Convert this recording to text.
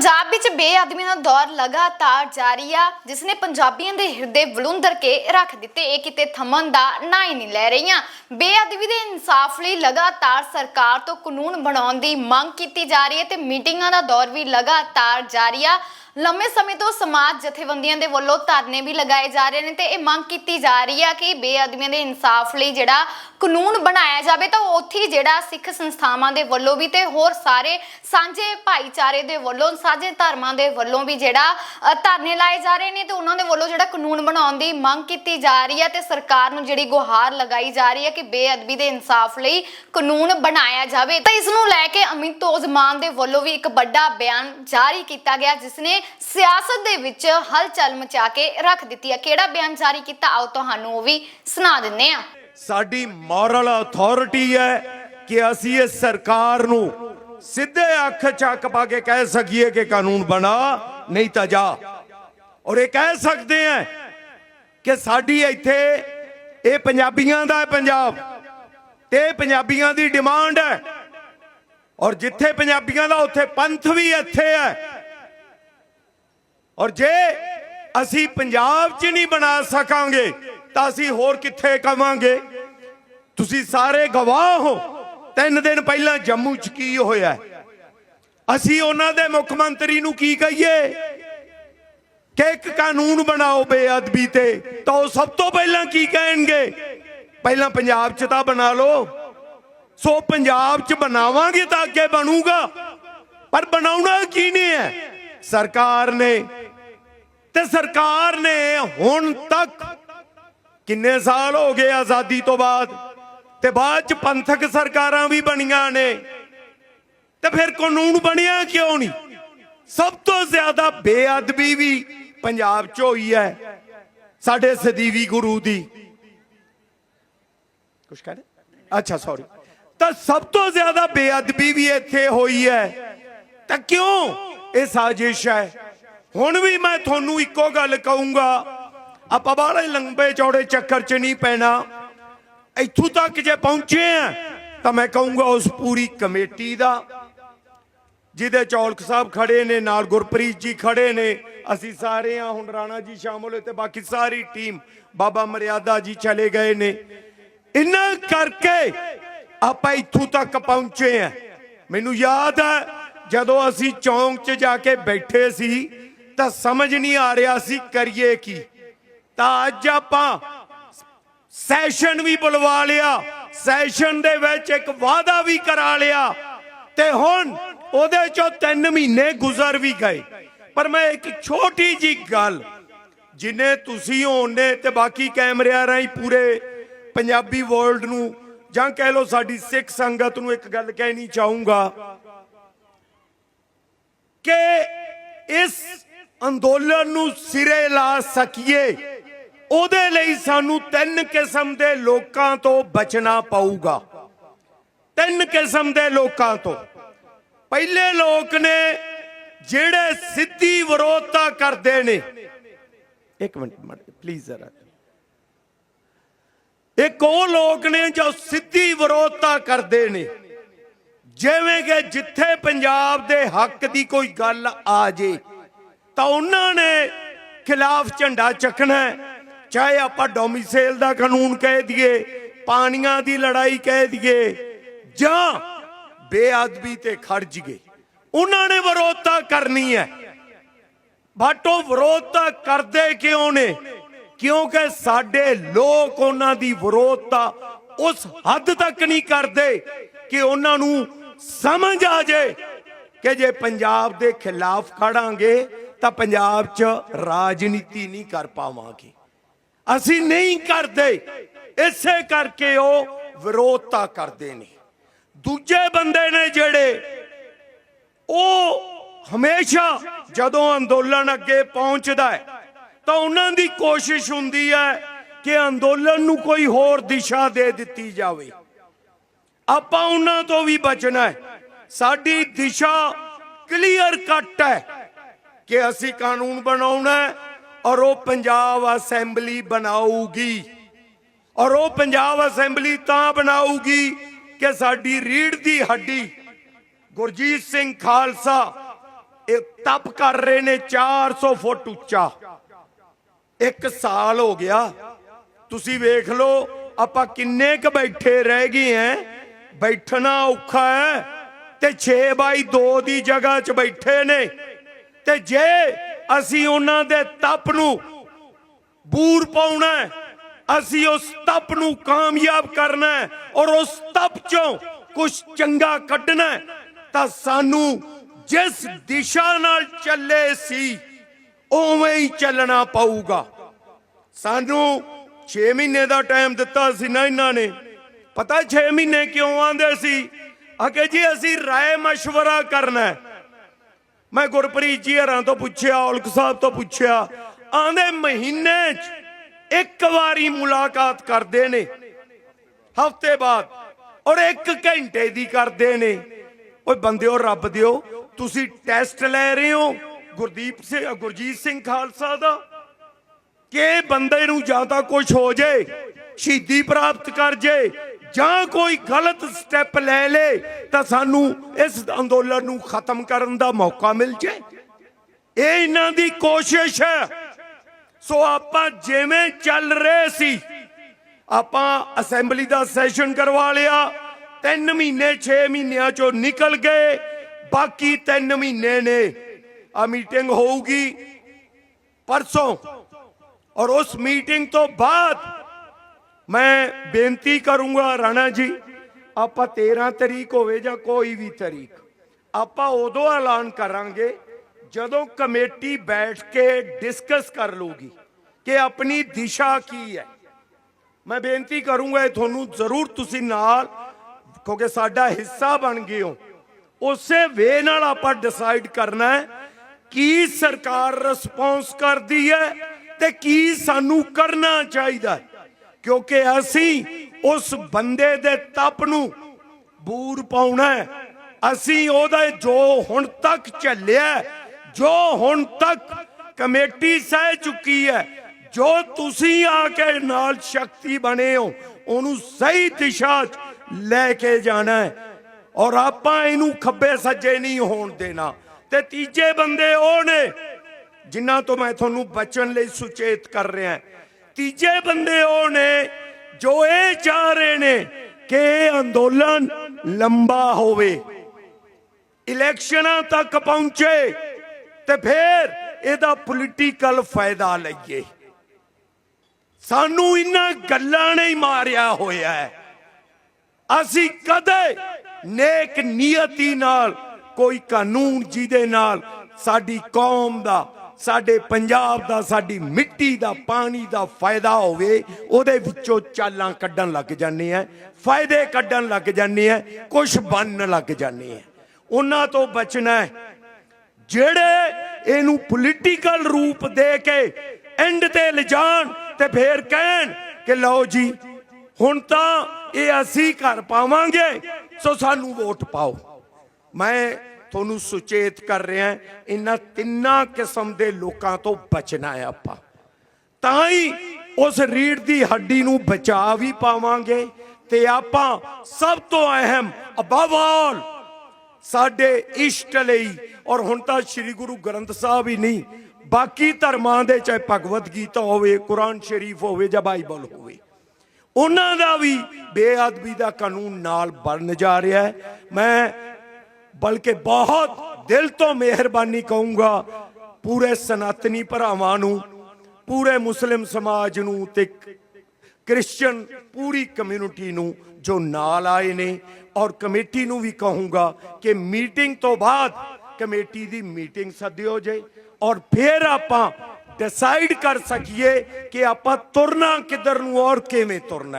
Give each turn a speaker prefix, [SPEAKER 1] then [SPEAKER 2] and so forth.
[SPEAKER 1] ਪੰਜਾਬ ਵਿੱਚ ਬੇਅਦਬੀ ਦਾ ਦੌਰ ਲਗਾਤਾਰ ਜਾਰੀ ਆ ਜਿਸ ਨੇ ਪੰਜਾਬੀਆਂ ਦੇ ਹਿਰਦੇ ਵਲੁੰਦਰ ਕੇ ਰੱਖ ਦਿੱਤੇ। ਇਹ ਕਿਤੇ ਥੰਮਣ ਦਾ ਨਾਂ ਹੀ ਨਹੀਂ ਲੈ ਰਹੀਆਂ। ਬੇਅਦਬੀ ਦੇ ਇਨਸਾਫ ਲਈ ਲਗਾਤਾਰ ਸਰਕਾਰ ਤੋਂ ਕਾਨੂੰਨ ਬਣਾਉਣ ਦੀ ਮੰਗ ਕੀਤੀ ਜਾ ਰਹੀ ਹੈ ਤੇ ਮੀਟਿੰਗਾਂ ਦਾ ਦੌਰ ਵੀ ਲਗਾਤਾਰ ਜਾਰੀ ਆ। ਲੰਮੇ ਸਮੇਂ ਤੋਂ ਸਮਾਜ ਜਥੇਬੰਦੀਆਂ ਦੇ ਵੱਲੋਂ ਧਰਨੇ ਵੀ ਲਗਾਏ ਜਾ ਰਹੇ ਨੇ ਤੇ ਇਹ ਮੰਗ ਕੀਤੀ ਜਾ ਰਹੀ ਆ ਕਿ ਬੇਅਦਬੀਆਂ ਦੇ ਇਨਸਾਫ ਲਈ ਜਿਹੜਾ ਕਾਨੂੰਨ ਬਣਾਇਆ ਜਾਵੇ ਤਾਂ ਉੱਥੇ ਜਿਹੜਾ ਸਿੱਖ ਸੰਸਥਾਵਾਂ ਦੇ ਵੱਲੋਂ ਵੀ ਤੇ ਹੋਰ ਸਾਰੇ ਸਾਂਝੇ ਭਾਈਚਾਰੇ ਦੇ ਵੱਲੋਂ, ਸਾਂਝੇ ਧਰਮਾਂ ਦੇ ਵੱਲੋਂ ਵੀ ਜਿਹੜਾ ਧਰਨੇ ਲਾਏ ਜਾ ਰਹੇ ਨੇ ਤੇ ਉਹਨਾਂ ਦੇ ਵੱਲੋਂ ਜਿਹੜਾ ਕਾਨੂੰਨ ਬਣਾਉਣ ਦੀ ਮੰਗ ਕੀਤੀ ਜਾ ਰਹੀ ਹੈ ਤੇ ਸਰਕਾਰ ਨੂੰ ਜਿਹੜੀ ਗੁਹਾਰ ਲਗਾਈ ਜਾ ਰਹੀ ਹੈ ਕਿ ਬੇਅਦਬੀ ਦੇ ਇਨਸਾਫ ਲਈ ਕਾਨੂੰਨ ਬਣਾਇਆ ਜਾਵੇ। ਤਾਂ ਇਸ ਨੂੰ ਲੈ ਕੇ ਅਮਿਤ ਤੋਜ਼ਮਾਨ ਦੇ ਵੱਲੋਂ ਵੀ ਇੱਕ ਵੱਡਾ ਬਿਆਨ ਜਾਰੀ ਕੀਤਾ ਗਿਆ, ਜਿਸ ਨੇ ਸਿਆਸਤ ਦੇ ਵਿੱਚ ਹਲਚਲ ਮਚਾ ਕੇ ਰੱਖ ਦਿੱਤੀ ਹੈ ਕਿਹੜਾ ਬਿਆਨ ਜਾਰੀ ਕੀਤਾ, ਆਓ ਤੁਹਾਨੂੰ ਉਹ ਵੀ ਸੁਣਾ ਦਿੰਨੇ ਆ
[SPEAKER 2] ਸਾਡੀ ਮੋਰਲ ਅਥਾਰਟੀ ਹੈ ਕਿ ਅਸੀਂ ਇਸ ਸਰਕਾਰ ਨੂੰ ਸਿੱਧੇ ਅੱਖ ਚੱਕ ਪਾ ਕੇ ਕਹਿ ਸਕੀਏ ਕਿ ਕਾਨੂੰਨ ਬਣਾ, ਨਹੀਂ ਤਾਂ ਜਾ। ਔਰ ਇਹ ਕਹਿ ਸਕਦੇ ਆ ਕਿ ਸਾਡੀ ਇੱਥੇ ਇਹ ਪੰਜਾਬੀਆਂ ਦਾ ਪੰਜਾਬ ਤੇ ਇਹ ਪੰਜਾਬੀਆਂ ਦੀ ਡਿਮਾਂਡ ਹੈ। ਔਰ ਜਿੱਥੇ ਪੰਜਾਬੀਆਂ ਦਾ, ਉੱਥੇ ਪੰਥ ਵੀ ਇੱਥੇ ਹੈ। ਔਰ ਜੇ ਅਸੀਂ ਪੰਜਾਬ 'ਚ ਨਹੀਂ ਬਣਾ ਸਕਾਂਗੇ, ਤਾਂ ਅਸੀਂ ਹੋਰ ਕਿੱਥੇ ਕਵਾਂਗੇ? ਤੁਸੀਂ ਸਾਰੇ ਗਵਾਹ ਹੋ। ਤਿੰਨ ਦਿਨ ਪਹਿਲਾਂ ਜੰਮੂ 'ਚ ਕੀ ਹੋਇਆ? ਅਸੀਂ ਉਹਨਾਂ ਦੇ ਮੁੱਖ ਮੰਤਰੀ ਨੂੰ ਕੀ ਕਹੀਏ? ਕਿ ਇੱਕ ਕਾਨੂੰਨ ਬਣਾਓ ਬੇਅਦਬੀ ਤੇ, ਤਾਂ ਉਹ ਸਭ ਤੋਂ ਪਹਿਲਾਂ ਕੀ ਕਹਿਣਗੇ? ਪਹਿਲਾਂ ਪੰਜਾਬ 'ਚ ਤਾਂ ਬਣਾ ਲਓ। ਸੋ ਪੰਜਾਬ 'ਚ ਬਣਾਵਾਂਗੇ ਤਾਂ ਅੱਗੇ ਬਣੂਗਾ। ਪਰ ਬਣਾਉਣਾ ਕੀ ਨਹੀਂ ਹੈ? ਸਰਕਾਰ ਨੇ। ਤੇ ਸਰਕਾਰ ਨੇ ਹੁਣ ਤੱਕ ਕਿੰਨੇ ਸਾਲ ਹੋ ਗਏ ਆਜ਼ਾਦੀ ਤੋਂ ਬਾਅਦ? ਤੇ ਬਾਅਦ ਚ ਪੰਥਕ ਸਰਕਾਰਾਂ ਵੀ ਬਣੀਆਂ ਨੇ। ਤੇ ਫਿਰ ਕਾਨੂੰਨ ਬਣਿਆ ਕਿਉਂ ਨਹੀਂ? ਸਭ ਤੋਂ ਜ਼ਿਆਦਾ ਬੇਅਦਬੀ ਵੀ ਪੰਜਾਬ 'ਚ ਹੋਈ ਹੈ, ਸਾਡੇ ਸਦੀਵੀ ਗੁਰੂ ਦੀ। ਕੁਛ ਕਹਦੇ ਅੱਛਾ ਸੌਰੀ ਤਾਂ ਸਭ ਤੋਂ ਜ਼ਿਆਦਾ ਬੇਅਦਬੀ ਵੀ ਇੱਥੇ ਹੋਈ ਹੈ। ਤਾਂ ਕਿਉਂ? ਇਹ ਸਾਜ਼ਿਸ਼ ਹੈ। ਹੁਣ ਵੀ ਮੈਂ ਤੁਹਾਨੂੰ ਇੱਕੋ ਗੱਲ ਕਹੂੰਗਾ, ਆਪਾਂ ਬਾਹਲੇ ਲੰਬੇ ਚੌੜੇ ਚੱਕਰ 'ਚ ਨਹੀਂ ਪੈਣਾ। ਇੱਥੋਂ ਤੱਕ ਜੇ ਪਹੁੰਚੇ ਆ, ਤਾਂ ਮੈਂ ਕਹੂੰਗਾ ਉਸ ਪੂਰੀ ਕਮੇਟੀ ਦਾ, ਜਿਹਦੇ ਚੌਲਕ ਸਾਹਿਬ ਖੜੇ ਨੇ, ਨਾਲ ਗੁਰਪ੍ਰੀਤ ਜੀ ਖੜੇ ਨੇ। ਅਸੀਂ ਸਾਰੇ ਆ ਹੁਣ ਰਾਣਾ ਜੀ ਸ਼ਾਮਲ ਹੋਏ ਤੇ ਬਾਕੀ ਸਾਰੀ ਟੀਮ, ਬਾਬਾ ਮਰਿਆਦਾ ਜੀ ਚਲੇ ਗਏ ਨੇ। ਇਹਨਾਂ ਕਰਕੇ ਆਪਾਂ ਇੱਥੋਂ ਤੱਕ ਪਹੁੰਚੇ ਆ। ਮੈਨੂੰ ਯਾਦ ਹੈ ਜਦੋਂ ਅਸੀਂ ਚੌਂਕ 'ਚ ਜਾ ਕੇ ਬੈਠੇ ਸੀ ਤਾਂ ਸਮਝ ਨਹੀਂ ਆ ਰਿਹਾ ਸੀ ਕਰੀਏ ਕੀ। ਤਾਂ ਅੱਜ ਆਪਾਂ ਸੈਸ਼ਨ ਵੀ ਬੁਲਵਾ ਲਿਆ। ਸੈਸ਼ਨ ਦੇ ਵਿੱਚ ਇੱਕ ਵਾਅਦਾ ਵੀ ਕਰਾ ਲਿਆ। ਤੇ ਹੁਣ ਉਹਦੇ ਚੋਂ 3 ਮਹੀਨੇ ਗੁਜ਼ਰ ਵੀ ਗਏ। ਪਰ ਮੈਂ ਇੱਕ ਛੋਟੀ ਜੀ ਗੱਲ, ਜਿਨੇ ਤੁਸੀਂ ਹੋਣੇ ਤੇ ਬਾਕੀ ਕੈਮਰਿਆਂ ਰਾਹੀਂ ਪੂਰੇ ਪੰਜਾਬੀ ਵਰਲਡ ਨੂੰ, ਜਾਂ ਕਹਿ ਲਓ ਸਾਡੀ ਸਿੱਖ ਸੰਗਤ ਨੂੰ ਇੱਕ ਗੱਲ ਕਹਿਣੀ ਚਾਹੂੰਗਾ ਕਿ ਇਸ ਅੰਦੋਲਨ ਨੂੰ ਸਿਰੇ ਲਾ ਸਕੀਏ। ਉਹਦੇ ਲਈ ਸਾਨੂੰ ਤਿੰਨ ਕਿਸਮ ਦੇ ਲੋਕਾਂ ਤੋਂ ਬਚਣਾ ਪਊਗਾ। ਤਿੰਨ ਕਿਸਮ ਦੇ ਲੋਕਾਂ ਤੋਂ। ਪਹਿਲੇ ਲੋਕ ਨੇ ਜਿਹੜੇ ਸਿੱਧੀ ਵਿਰੋਧਤਾ ਕਰਦੇ ਨੇ। ਇੱਕ ਮਿੰਟ ਪਲੀਜ਼ ਜ਼ਰਾ। ਇੱਕ ਉਹ ਲੋਕ ਨੇ ਜੋ ਸਿੱਧੀ ਵਿਰੋਧਤਾ ਕਰਦੇ ਨੇ। ਜਿਵੇਂ ਕਿ ਜਿੱਥੇ ਪੰਜਾਬ ਦੇ ਹੱਕ ਦੀ ਕੋਈ ਗੱਲ ਆ ਜੇ ਤਾਂ ਉਹਨਾਂ ਨੇ ਖਿਲਾਫ ਝੰਡਾ ਚੱਕਣਾ ਚਾਹੇ ਆਪਾਂ ਡੋਮਿਸਾਈਲ ਦਾ ਕਾਨੂੰਨ ਕਹਿ ਦਈਏ, ਪਾਣੀਆਂ ਦੀ ਲੜਾਈ ਕਹਿ ਦਈਏ, ਜਾਂ ਬੇਅਦਬੀ ਤੇ ਖੜ ਗਏ ਉਹਨਾਂ ਨੇ ਵਿਰੋਧਤਾ ਕਰਨੀ ਹੈ। ਬਟ ਉਹ ਵਿਰੋਧਤਾ ਕਰਦੇ ਕਿਉਂ ਨੇ? ਕਿਉਂਕਿ ਸਾਡੇ ਲੋਕ ਉਹਨਾਂ ਦੀ ਵਿਰੋਧਤਾ ਉਸ ਹੱਦ ਤੱਕ ਨਹੀਂ ਕਰਦੇ ਕਿ ਉਹਨਾਂ ਨੂੰ ਸਮਝ ਆ ਜਾਏ ਕਿ ਜੇ ਪੰਜਾਬ ਦੇ ਖਿਲਾਫ ਖੜਾਂਗੇ ਤਾਂ ਪੰਜਾਬ 'ਚ ਰਾਜਨੀਤੀ ਨਹੀਂ ਕਰ ਪਾਵਾਂਗੇ। ਅਸੀਂ ਨਹੀਂ ਕਰਦੇ, ਇਸੇ ਕਰਕੇ ਉਹ ਵਿਰੋਧਤਾ ਕਰਦੇ ਨੇ। ਦੂਜੇ ਬੰਦੇ ਨੇ ਜਿਹੜੇ, ਉਹ ਹਮੇਸ਼ਾ ਜਦੋਂ ਅੰਦੋਲਨ ਅੱਗੇ ਪਹੁੰਚਦਾ ਹੈ, ਤਾਂ ਉਹਨਾਂ ਦੀ ਕੋਸ਼ਿਸ਼ ਹੁੰਦੀ ਹੈ ਕਿ ਅੰਦੋਲਨ ਨੂੰ ਕੋਈ ਹੋਰ ਦਿਸ਼ਾ ਦੇ ਦਿੱਤੀ ਜਾਵੇ। ਆਪਾਂ ਉਹਨਾਂ ਤੋਂ ਵੀ ਬਚਣਾ ਹੈ। ਸਾਡੀ ਦਿਸ਼ਾ ਕਲੀਅਰ ਕੱਟ ਹੈ। ਕਿ ਅਸੀਂ ਕਾਨੂੰਨ ਬਣਾਉਣਾ ਔਰ ਉਹ ਪੰਜਾਬ ਅਸੈਂਬਲੀ ਬਣਾਊਗੀ। ਔਰ ਉਹ ਪੰਜਾਬ ਅਸੈਂਬਲੀ ਤਾਂ ਬਣਾਊਗੀ ਕਿ ਸਾਡੀ ਰੀੜ ਦੀ ਹੱਡੀ। ਗੁਰਜੀਤ ਸਿੰਘ ਖਾਲਸਾ, ਇਹ ਤਪ ਕਰ ਰਹੇ ਨੇ 400 ਫੁੱਟ ਉੱਚਾ। ਇੱਕ ਸਾਲ ਹੋ ਗਿਆ। ਤੁਸੀਂ ਵੇਖ ਲਓ, ਆਪਾਂ ਕਿੰਨੇ ਕ ਬੈਠੇ ਰਹਿ ਗਏ ਐ ਬੈਠਣਾ ਔਖਾ ਹੈ ਤੇ 6 ਬਾਈ 2 ਦੀ ਜਗ੍ਹਾ 'ਚ ਬੈਠੇ ਨੇ। ਤੇ ਜੇ ਅਸੀਂ ਉਹਨਾਂ ਦੇ ਤਪ ਨੂੰ ਬੂਰ ਪਾਉਣਾ ਹੈ, ਅਸੀਂ ਉਸ ਤਪ ਨੂੰ ਕਾਮਯਾਬ ਕਰਨਾ ਹੈ ਔਰ ਉਸ ਤਪ ਚੋਂ ਕੁਝ ਚੰਗਾ ਕੱਢਣਾ ਹੈ, ਤਾਂ ਸਾਨੂੰ ਜਿਸ ਦਿਸ਼ਾ ਨਾਲ ਚੱਲੇ ਸੀ ਉਵੇਂ ਹੀ ਚੱਲਣਾ ਪਊਗਾ ਸਾਨੂੰ 6 ਮਹੀਨੇ ਦਾ ਟਾਈਮ ਦਿੱਤਾ ਸੀ ਨਾ ਇਹਨਾਂ ਨੇ ਪਤਾ 6 ਮਹੀਨੇ ਕਿਉਂ ਆਂਦੇ ਸੀ ਅਕੇ ਜੀ ਅਸੀਂ ਰਾਏ مشورہ ਕਰਨਾ ਹੈ ਮੈਂ ਗੁਰਪ੍ਰੀਤ ਜੀ ਹਰਾਂ ਤੋਂ ਪੁੱਛਿਆ, ਔਲਖ ਸਾਹਿਬ ਤੋਂ ਪੁੱਛਿਆ ਆਂਦੇ ਮਹੀਨੇ 'ਚ ਇੱਕ ਵਾਰੀ ਮੁਲਾਕਾਤ ਕਰਦੇ ਨੇ, ਹਫ਼ਤੇ ਬਾਅਦ, ਔਰ ਇੱਕ ਘੰਟੇ ਦੀ ਕਰਦੇ ਨੇ। ਓਏ ਬੰਦਿਓ, ਰੱਬ ਦਿਓ, ਤੁਸੀਂ ਟੈਸਟ ਲੈ ਰਹੇ ਹੋ ਗੁਰਦੀਪ ਸਿੰਘ ਗੁਰਜੀਤ ਸਿੰਘ ਖਾਲਸਾ ਦਾ? ਕਿ ਬੰਦੇ ਨੂੰ ਜਾਂ ਤਾਂ ਕੁਝ ਹੋ ਜੇ, ਸ਼ਹੀਦੀ ਪ੍ਰਾਪਤ ਕਰ ਜੇ ਜਾਂ ਕੋਈ ਗਲਤ ਸਟੈਪ ਲੈ ਲੇ, ਤਾਂ ਸਾਨੂੰ ਇਸ ਅੰਦੋਲਨ ਨੂੰ ਖਤਮ ਕਰਨ ਦਾ ਮੌਕਾ ਮਿਲ ਜੇ। ਇਹ ਇਹਨਾਂ ਦੀ ਕੋਸ਼ਿਸ਼ ਹੈ। ਸੋ ਆਪਾਂ ਜਿਵੇਂ ਚੱਲ ਰਹੇ ਸੀ, ਆਪਾਂ ਅਸੈਂਬਲੀ ਦਾ ਸੈਸ਼ਨ ਕਰਵਾ ਲਿਆ 3 ਮਹੀਨੇ 6 ਮਹੀਨਿਆਂ ਚੋਂ ਨਿਕਲ ਗਏ, ਬਾਕੀ 3 ਮਹੀਨੇ ਨੇ, ਆ ਮੀਟਿੰਗ ਹੋਊਗੀ ਪਰਸੋਂ। ਔਰ ਉਸ ਮੀਟਿੰਗ ਤੋਂ ਬਾਅਦ ਮੈਂ ਬੇਨਤੀ ਕਰੂੰਗਾ ਰਾਣਾ ਜੀ, ਆਪਾਂ 13 ਤਰੀਕ ਹੋਵੇ ਜਾਂ ਕੋਈ ਵੀ ਤਰੀਕ, ਆਪਾਂ ਉਦੋਂ ਐਲਾਨ ਕਰਾਂਗੇ ਜਦੋਂ ਕਮੇਟੀ ਬੈਠ ਕੇ ਡਿਸਕਸ ਕਰ ਲੂਗੀ ਕਿ ਆਪਣੀ ਦਿਸ਼ਾ ਕੀ ਹੈ। ਮੈਂ ਬੇਨਤੀ ਕਰੂੰਗਾ ਇਹ ਤੁਹਾਨੂੰ ਜ਼ਰੂਰ ਤੁਸੀਂ ਨਾਲ, ਕਿਉਂਕਿ ਸਾਡਾ ਹਿੱਸਾ ਬਣ ਗਏ ਹੋ, ਉਸੇ ਵੇ ਨਾਲ ਆਪਾਂ ਡਿਸਾਈਡ ਕਰਨਾ ਹੈ ਕੀ ਸਰਕਾਰ ਰਿਸਪੌਂਸ ਕਰਦੀ ਹੈ ਤੇ ਕੀ ਸਾਨੂੰ ਕਰਨਾ ਚਾਹੀਦਾ ਹੈ। ਕਿਉਂਕਿ ਅਸੀਂ ਉਸ ਬੰਦੇ ਦੇ ਤਪ ਨੂੰ ਬੂਰ ਪਾਉਣਾ ਅਸੀਂ ਉਹਦਾ ਜੋ ਹੁਣ ਤੱਕ ਚੱਲਿਆ ਜੋ ਹੁਣ ਤੱਕ ਕਮੇਟੀ ਸਹਿ ਚੁੱਕੀ ਹੈ, ਜੋ ਤੁਸੀਂ ਆ ਕੇ ਨਾਲ ਸ਼ਕਤੀ ਬਣੇ ਹੋ, ਉਹਨੂੰ ਸਹੀ ਦਿਸ਼ਾ 'ਚ ਲੈ ਕੇ ਜਾਣਾ ਹੈ। ਔਰ ਆਪਾਂ ਇਹਨੂੰ ਖੱਬੇ ਸੱਜੇ ਨਹੀਂ ਹੋਣ ਦੇਣਾ। ਤੇ ਤੀਜੇ ਬੰਦੇ ਉਹ ਨੇ, ਜਿਨ੍ਹਾਂ ਤੋਂ ਮੈਂ ਤੁਹਾਨੂੰ ਬਚਣ ਲਈ ਸੁਚੇਤ ਕਰ ਰਿਹਾ ਤੀਜੇ ਬੰਦੇ ਉਹ ਨੇ, ਜੋ ਇਹ ਚਾਹ ਰਹੇ ਨੇ ਕਿ ਇਹ ਅੰਦੋਲਨ ਲੰਬਾ ਹੋਵੇ। ਇਲੈਕਸ਼ਨਾਂ ਤੱਕ ਪਹੁੰਚੇ ਤੇ ਫਿਰ ਇਹਦਾ ਪੋਲੀਟੀਕਲ ਫਾਇਦਾ ਲਈਏ। ਸਾਨੂੰ ਇਹਨਾਂ ਗੱਲਾਂ ਨੇ ਹੀ ਮਾਰਿਆ ਹੋਇਆ ਹੈ। ਅਸੀਂ ਕਦੇ ਨੇਕ ਨੀਅਤੀ ਨਾਲ, ਕੋਈ ਕਾਨੂੰਨ ਜਿਹਦੇ ਨਾਲ ਸਾਡੀ ਕੌਮ ਦਾ ਸਾਡੇ ਪੰਜਾਬ ਦਾ, ਸਾਡੀ ਮਿੱਟੀ ਦਾ, ਪਾਣੀ ਦਾ ਫਾਇਦਾ ਹੋਵੇ, ਉਹਦੇ ਵਿੱਚੋਂ ਚਾਲਾਂ ਕੱਢਣ ਲੱਗ ਜਾਂਦੇ ਆ, ਫਾਇਦੇ ਕੱਢਣ ਲੱਗ ਜਾਂਦੇ ਆ ਕੁਝ ਬਣਨ ਲੱਗ ਜਾਂਦੇ ਆ। ਉਹਨਾਂ ਤੋਂ ਬਚਣਾ ਜਿਹੜੇ ਇਹਨੂੰ ਪੋਲੀਟੀਕਲ ਰੂਪ ਦੇ ਕੇ ਐਂਡ ਤੇ ਲਿਜਾਣ ਤੇ ਫੇਰ ਕਹਿਣ ਕਿ ਲਓ ਜੀ, ਹੁਣ ਤਾਂ ਇਹ ਅਸੀਂ ਘਰ ਪਾਵਾਂਗੇ, ਸੋ ਸਾਨੂੰ ਵੋਟ ਪਾਓ। ਮੈਂ ਤੁਹਾਨੂੰ ਸੁਚੇਤ ਕਰ ਰਿਹਾ ਇਹਨਾਂ ਤਿੰਨਾਂ ਕਿਸਮ ਦੇ ਲੋਕਾਂ ਤੋਂ ਬਚਣਾ ਹੈ ਆਪਾਂ। ਤਾਂ ਹੀ ਉਸ ਰੀੜ ਦੀ ਹੱਡੀ ਨੂੰ ਬਚਾ ਵੀ ਪਾਵਾਂਗੇ ਤੇ ਆਪਾਂ ਸਭ ਤੋਂ ਅਹਿਮ ਅਬਵ ਆਲ ਸਾਡੇ ਇਸ਼ਟ ਲਈ, ਔਰ ਹੁਣ ਤਾਂ ਸ੍ਰੀ ਗੁਰੂ ਗ੍ਰੰਥ ਸਾਹਿਬ ਹੀ ਨਹੀਂ, ਬਾਕੀ ਧਰਮਾਂ ਦੇ ਚਾਹੇ ਭਗਵਦ ਗੀਤਾ ਹੋਵੇ, ਕੁਰਾਨ ਸ਼ਰੀਫ ਹੋਵੇ ਜਾਂ ਬਾਈਬਲ ਹੋਵੇ, ਉਹਨਾਂ ਦਾ ਵੀ ਬੇਅਦਬੀ ਦਾ ਕਾਨੂੰਨ ਨਾਲ ਬਣ ਜਾ ਰਿਹਾ ਹੈ। ਮੈਂ ਬਲਕਿ ਬਹੁਤ ਦਿਲ ਤੋਂ ਮਿਹਰਬਾਨੀ ਕਹੂੰਗਾ ਪੂਰੇ ਸਨਾਤਨੀ ਭਰਾਵਾਂ ਨੂੰ, ਪੂਰੇ ਮੁਸਲਿਮ ਸਮਾਜ ਨੂੰ ਤੇ ਕ੍ਰਿਸਚੀਅਨ ਪੂਰੀ ਕਮਿਊਨਿਟੀ ਨੂੰ ਜੋ ਨਾਲ ਆਏ ਨੇ। ਔਰ ਕਮੇਟੀ ਨੂੰ ਵੀ ਕਹੂੰਗਾ ਕਿ ਮੀਟਿੰਗ ਤੋਂ ਬਾਅਦ ਕਮੇਟੀ ਦੀ ਮੀਟਿੰਗ ਸੱਦਿਓ ਜੇ। ਔਰ ਫਿਰ ਆਪਾਂ ਡਿਸਾਈਡ ਕਰ ਸਕੀਏ ਕਿ ਆਪਾਂ ਤੁਰਨਾ ਕਿੱਧਰ ਨੂੰ ਔਰ ਕਿਵੇਂ ਤੁਰਨਾ